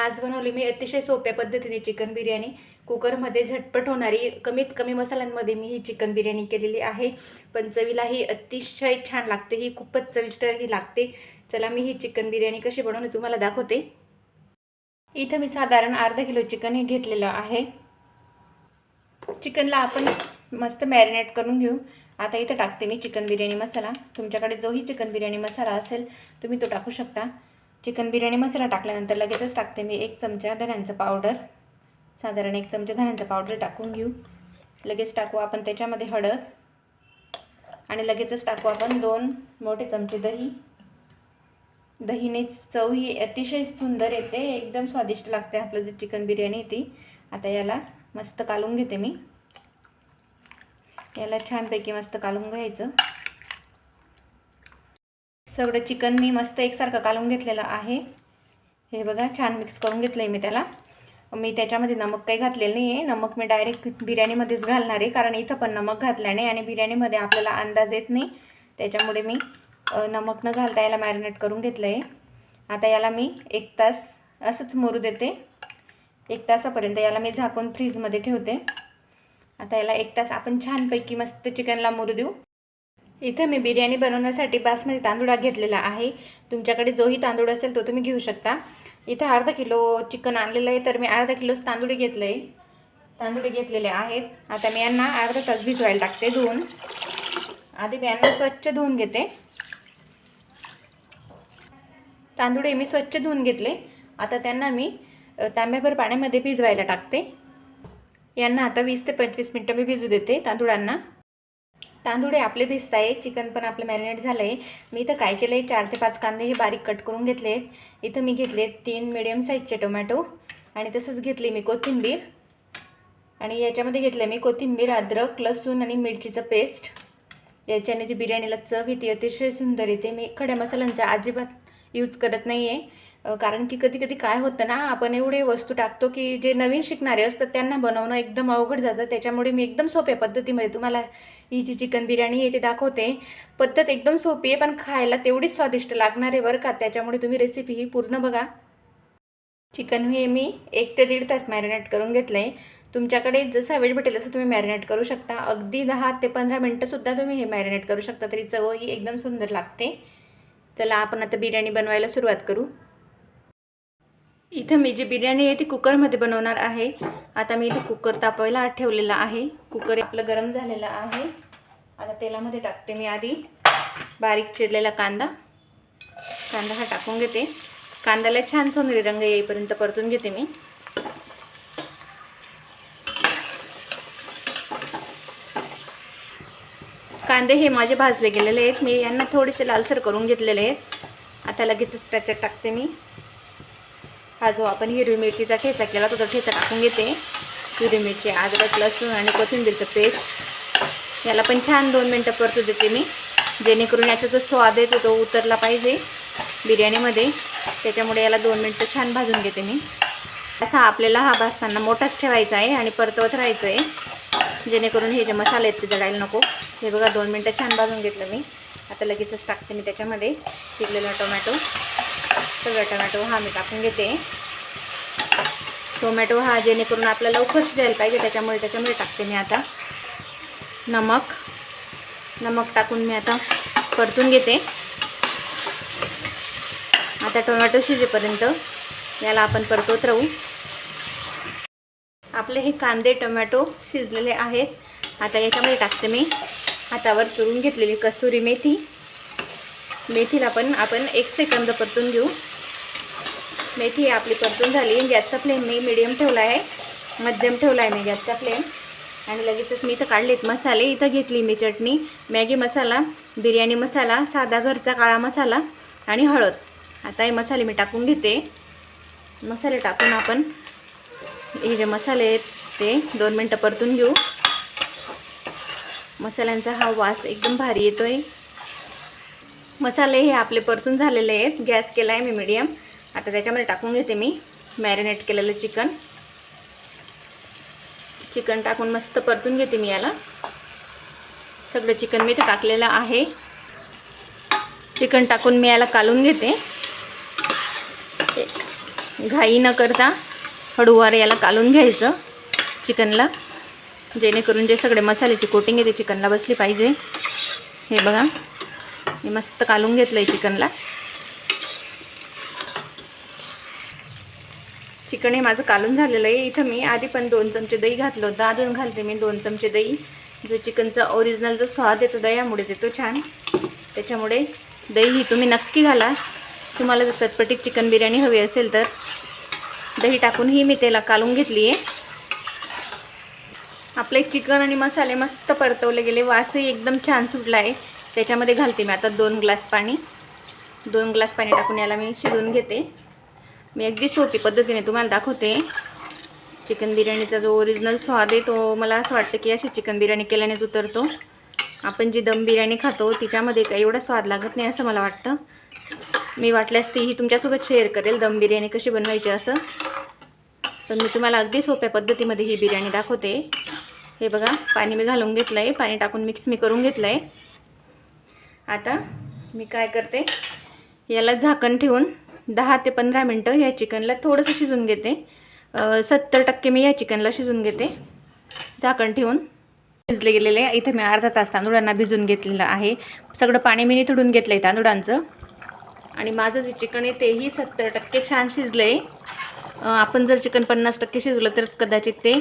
आज बनवली. मी अतिशय सोप्या पद्धतीने चिकन बिर्याणी. कुकरमध्ये झटपट होणारी कमीत कमी मसाल्यांमध्ये मी ही चिकन बिर्याणी केलेली आहे. पण चवीला ही अतिशय छान लागते. ही खूपच चविष्ट ही लागते. चला मी ही चिकन बिर्याणी कशी बनवली तुम्हाला दाखवते. इथं मी साधारण अर्धा किलो चिकन हे घेतलेलं आहे. चिकनला आपण मस्त मॅरिनेट करून घेऊ. आता इथं टाकते मी चिकन बिर्याणी मसाला. तुमच्याकडे जोही चिकन बिर्याणी मसाला असेल तुम्ही तो टाकू शकता. चिकन बिर्याणी मसाला टाकल्यानंतर लगेचच टाकते मी एक चमचा धण्यांचं पावडर. साधारण एक चमचा धण्यांचं पावडर टाकून घेऊ. लगेच टाकू आपण त्याच्यामध्ये हळद. आणि लगेचच टाकू आपण दोन मोठे चमचे दही. दहीने चव ही अतिशय सुंदर येते एकदम स्वादिष्ट लागते आपलं जे चिकन बिर्याणी ती. आता याला मस्त कालून घेते मी. याला छानपैकी मस्त कालून घ्यायचं. सगळं चिकन मी मस्त एकसारखं कालून घेतलेलं आहे. हे बघा छान मिक्स करून घेतलं आहे मी त्याला. मी त्याच्यामध्ये नमक काही घातलेलं नाही आहे नमक मी डायरेक्ट बिर्याणीमध्येच घालणार आहे. कारण इथं पण नमक घातल्याने आणि बिर्याणीमध्ये आपल्याला अंदाज येत नाही. त्याच्यामुळे मी नमक न घालता याला मॅरिनेट करून घेतलं आहे आता याला मी एक तास असंच मोरू देते. एक तासापर्यंत याला मी झाकून फ्रीजमध्ये ठेवते. आता याला एक तास आपण छानपैकी मस्त चिकनला मोरू देऊ. इथं मी बिर्याणी बनवण्यासाठी बासमती तांदूळ घेतलेला आहे. तुमच्याकडे जोही तांदूळ असेल तो तुम्ही घेऊ शकता. इथं अर्धा किलो चिकन आणलेलं आहे तर मी अर्धा किलोच तांदूळ घेतलं आहे तांदूळ घेतलेले आहेत. आता मी यांना अर्धा तास भिजवायला टाकते धुवून. आधी मी यांना स्वच्छ धुवून घेते. तांदूळ मी स्वच्छ धुवून घेतले. आता त्यांना मी तांब्याभर पाण्यामध्ये भिजवायला टाकते. यांना आता वीस ते पंचवीस मिनटं मी भिजू देते तांदूळांना. तांदूळ हे आपले भिजत आहे चिकन पण आपलं मॅरिनेट झालं आहे मी इथं काय केलं आहे चार ते पाच कांदे हे बारीक कट करून घेतले आहेत इथं मी घेतले तीन मिडियम साईजचे टोमॅटो आणि तसंच घेतली मी कोथिंबीर. आणि याच्यामध्ये घेतलं मी कोथिंबीर अद्रक लसूण आणि मिरचीचं पेस्ट याच्याने जी बिर्याणीला चव येते अतिशय सुंदर येते. मी खड्या मसाल्यांचा अजिबात यूज करत नाही आहे कारण की कधी कधी काय होतं ना आपण एवढे वस्तू टाकतो की जे नवीन शिकणारे असतात त्यांना बनवणं एकदम अवघड जातं. त्याच्यामुळे मी एकदम सोप्या पद्धतीमध्ये तुम्हाला ही जी चिकन बिर्याणी आहे ते दाखवते. पद्धत एकदम सोपी आहे पण खायला तेवढीच स्वादिष्ट लागणार आहे बरं का. त्याच्यामुळे तुम्ही रेसिपी ही पूर्ण बघा. चिकन हे मी एक ते दीड तास मॅरिनेट करून घेतलं आहे तुमच्याकडे जसा वेळ भेटेल तसं तुम्ही मॅरिनेट करू शकता. अगदी दहा ते पंधरा मिनटंसुद्धा तुम्ही हे मॅरिनेट करू शकता तरी चव ही एकदम सुंदर लागते. चला आपण आता बिर्याणी बनवायला सुरुवात करू. इथं मी जी बिर्याणी आहे ती कुकरमध्ये बनवणार आहे. आता मी इथे कुकर तापवायला ठेवलेला आहे. कुकर आपलं गरम झालेलं आहे. आता तेलामध्ये टाकते मी आधी. बारीक चिरलेला कांदा. कांदा हा टाकून घेते. कांद्याला छान सोनेरी रंग येईपर्यंत परतून घेते मी. कांदे हे माझे भाजले गेलेले आहेत. मी यांना थोडेसे लालसर करून घेतलेले आहेत. आता लगेचच त्याच्यात टाकते मी. हा जो आपण हिरवी मिरचीचा ठेचा केला तो ठेचा टाकून घेते. हिरवी मिरची अद्रक लसूण आणि कोथिंबीरचं पेस्ट. याला पण छान दोन मिनटं परतू देते मी. जेणेकरून याचा जो स्वाद आहे तो तो उतरला पाहिजे बिर्याणीमध्ये. त्याच्यामुळे याला दोन मिनटं छान भाजून घेते मी. असा आपल्याला हा भाजताना मोठाच ठेवायचा आहे आणि परतवत राहायचं आहे जेणेकरून हे जे मसाले आहेत ते जडायला नको. हे बघा दोन मिनटं छान भाजून घेतलं मी. आता लगेचच टाकते मी त्याच्यामध्ये. चिरलेला टोमॅटो. सगळा टोमॅटो हा मी टाकून घेते. टोमॅटो हा जेणेकरून आपल्याला लवकर शिजायला पाहिजे त्याच्यामुळे त्याच्यामुळे टाकते मी आता. नमक. नमक टाकून मी आता परतून घेते. आता टोमॅटो शिजेपर्यंत याला आपण परतवत राहू. आपले हे कांदे टोमॅटो शिजलेले आहेत. आता याच्यामध्ये टाकते मी. हातावर चुरून घेतलेली कसुरी मेथी. मेथीला पण आपण एक सेकंद परतून घेऊ. मेथी आपली परतून झाली. गॅसचा फ्लेम मी मिडियम ठेवला आहे. मध्यम ठेवला आहे मी गॅसचा फ्लेम आणि लगेचच मी इथं काढलेत मसाले. इथं घेतली मी चटणी मॅगी मसाला बिर्याणी मसाला साधा घरचा काळा मसाला आणि हळद. आता हे मसाले मी टाकून घेते. मसाले टाकून आपण हे जे मसाले आहेत ते दोन मिनटं परतून घेऊ. मसाल्यांचा हा वास एकदम भारी येतो आहे मसाले हे आपले परतून झालेले आहेत. गॅस केला आहे मी मीडियम आता त्याच्यामध्ये टाकून घेते मी मॅरिनेट केलेलं चिकन. चिकन टाकून मस्त परतून घेते मी याला. सगळं चिकन मी इथं टाकलेलं आहे. चिकन टाकून मी याला कालून घेते. घाई न करता हळूवार याला कालून घ्यायचं चिकनला. जेणेकरून जे सगळे मसाल्याची कोटिंग आहे ते चिकनला बसली पाहिजे. हे बघा. मी मस्त कालून घेतलं आहे चिकनला. चिकन हे माझं कालून झालेलं आहे. इथं मी आधी पण दोन चमचे दही घातलं होतं. अजून घालते मी दोन चमचे दही. जो चिकनचा ओरिजिनल जो स्वाद येतो दह्यामुळेच येतो छान. त्याच्यामुळे दही ही तुम्ही नक्की घाला. तुम्हाला जर चटपटीत चिकन बिर्याणी हवी असेल तर दही टाकूनही मी त्याला कालून घेतली आहे. आपले चिकन आणि मसाले मस्त परतवले गेले. वासही एकदम छान सुटला आहे त्याच्यामध्ये घालते मी. आता दोन ग्लास पाणी. दोन ग्लास पाणी टाकून याला मी शिजवून घेते. मी अगदी सोपी पद्धतीने तुम्हाला दाखवते. चिकन बिर्याणीचा जो ओरिजिनल स्वाद आहे तो मला असं वाटतं की अशी चिकन बिर्याणी केल्यानेच उतरतो. आपण जी दम बिर्याणी खातो तिच्यामध्ये काही एवढा स्वाद लागत नाही असं मला वाटतं. मी वाटल्यास तीही तुमच्यासोबत शेअर करेल दम बिर्याणी कशी बनवायची असं. पण मी तुम्हाला अगदी सोप्या पद्धतीमध्ये ही बिर्याणी दाखवते. हे बघा पाणी मी घालून घेतलं आहे पाणी टाकून मिक्स मी करून घेतलं आहे आता मी काय करते याला झाकण ठेवून दहा ते पंधरा मिनटं या चिकनला थोडंसं शिजून घेते. सत्तर टक्के मी या चिकनला शिजून घेते. झाकण ठेवून भिजले गेलेले इथे मी अर्धा तास तांदूळांना भिजून घेतलेलं आहे. सगळं पाणी मी निथडून घेतलं आहे तांदूळांचं. आणि माझं जे चिकन आहे तेही सत्तर टक्के छान शिजलं आहे आपण जर चिकन पन्नास टक्के शिजलं तर कदाचित ते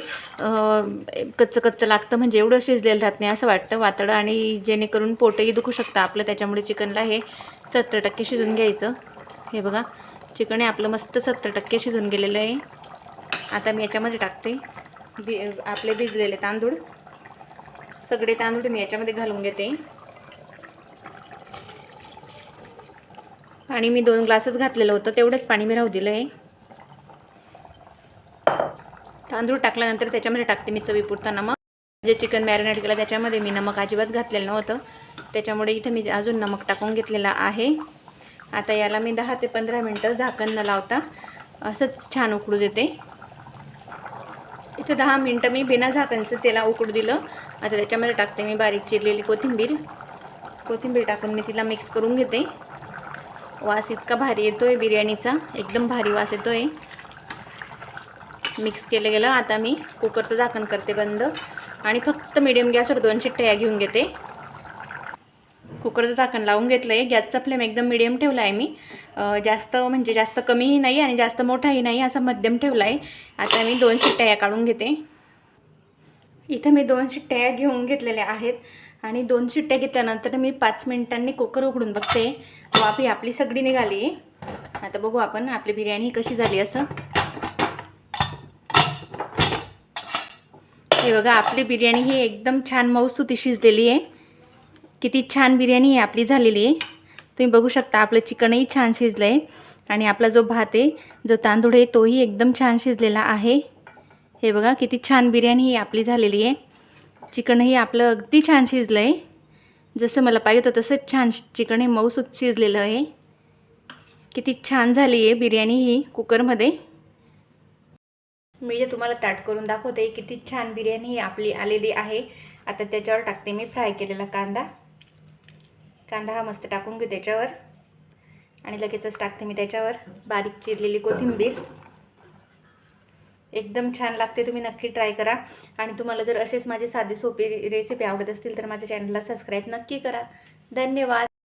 कच्चं कच्चं लागतं म्हणजे एवढं शिजलेलं राहत नाही असं वाटतं वातडं आणि जेणेकरून पोटही दुखू शकतं. आपलं त्याच्यामुळे चिकनला हे सत्तर टक्के शिजून घ्यायचं. हे बघा चिकन हे आपलं मस्त सत्तर टक्के शिजून गेलेलं आहे. आता मी याच्यामध्ये टाकते. बि आपले भिजलेले तांदूळ. सगळे तांदूळ मी याच्यामध्ये घालून घेते. पाणी मी दोन ग्लासच घातलेलं होतं तेवढंच पाणी मी राहू दिलं आहे तांदूळ टाकल्यानंतर त्याच्यामध्ये टाकते मी चवीपुरता नमक. जे चिकन मॅरिनेट केलं त्याच्यामध्ये मी नमक अजिबात घातलेलं नव्हतं. त्याच्यामुळे इथं मी अजून नमक टाकून घेतलेलं आहे. आता याला मी दहा ते पंधरा मिनटं झाकण न लावता असंच छान उकडू देते. इथं दहा मिनटं मी बिना झाकणचं त्याला उकडू दिलं. आता त्याच्यामध्ये टाकते मी बारीक चिरलेली कोथिंबीर. कोथिंबीर टाकून मी तिला मिक्स करून घेते. वास इतका भारी येतो आहे बिर्याणीचा. एकदम भारी वास येतो आहे मिक्स केलं गेलं. आता मी कुकरचं झाकण करते बंद. आणि फक्त मिडियम गॅसवर दोन चिट्ट्या घेऊन घेते. कुकरचं झाकण लावून घेतलं आहे गॅसचा फ्लेम एकदम मिडियम ठेवला आहे मी जास्त म्हणजे जास्त कमीही नाही आणि जास्त मोठाही नाही असा मध्यम ठेवला आहे आता मी दोन शिट्ट्या या काढून घेते. इथं मी दोन शिट्ट्या घेऊन घेतलेल्या आहेत. आणि दोन शिट्ट्या घेतल्यानंतर मी पाच मिनिटांनी कुकर उघडून बघते. वाफी आपली सगळी निघाली. आहे आता बघू आपण आपली बिर्याणी कशी झाली असं. हे बघा आपली बिर्याणी ही एकदम छान मऊसूती शिजलेली आहे. किती छान बिर्याणी ही आपली झालेली आहे. तुम्ही बघू शकता आपलं चिकनही छान शिजलं आहे आणि आपला जो भात आहे जो तांदूळ आहे तोही एकदम छान शिजलेला आहे. हे बघा किती छान बिर्याणी ही आपली झालेली आहे. चिकनही आपलं अगदी छान शिजलं आहे जसं मला पाहिजे होतं तसंच छान चिकन हे मऊसूत शिजलेलं आहे. किती छान झाली आहे बिर्याणी ही कुकरमध्ये. मी जे तुम्हाला ताट करून दाखवते किती छान बिर्याणी ही आपली आलेली आहे. आता त्याच्यावर टाकते मी फ्राय केलेला कांदा. कांदा हा मस्त टाकून घेऊ त्याच्यावर. आणि लगेचच टाकते मी त्याच्यावर बारीक चिरलेली कोथिंबीर. एकदम छान लागते तुम्ही नक्की ट्राय करा. आणि तुम्हाला जर असेच माझे साधे सोपे रेसिपी आवडत असतील तर माझ्या चॅनलला सबस्क्राईब नक्की करा. धन्यवाद.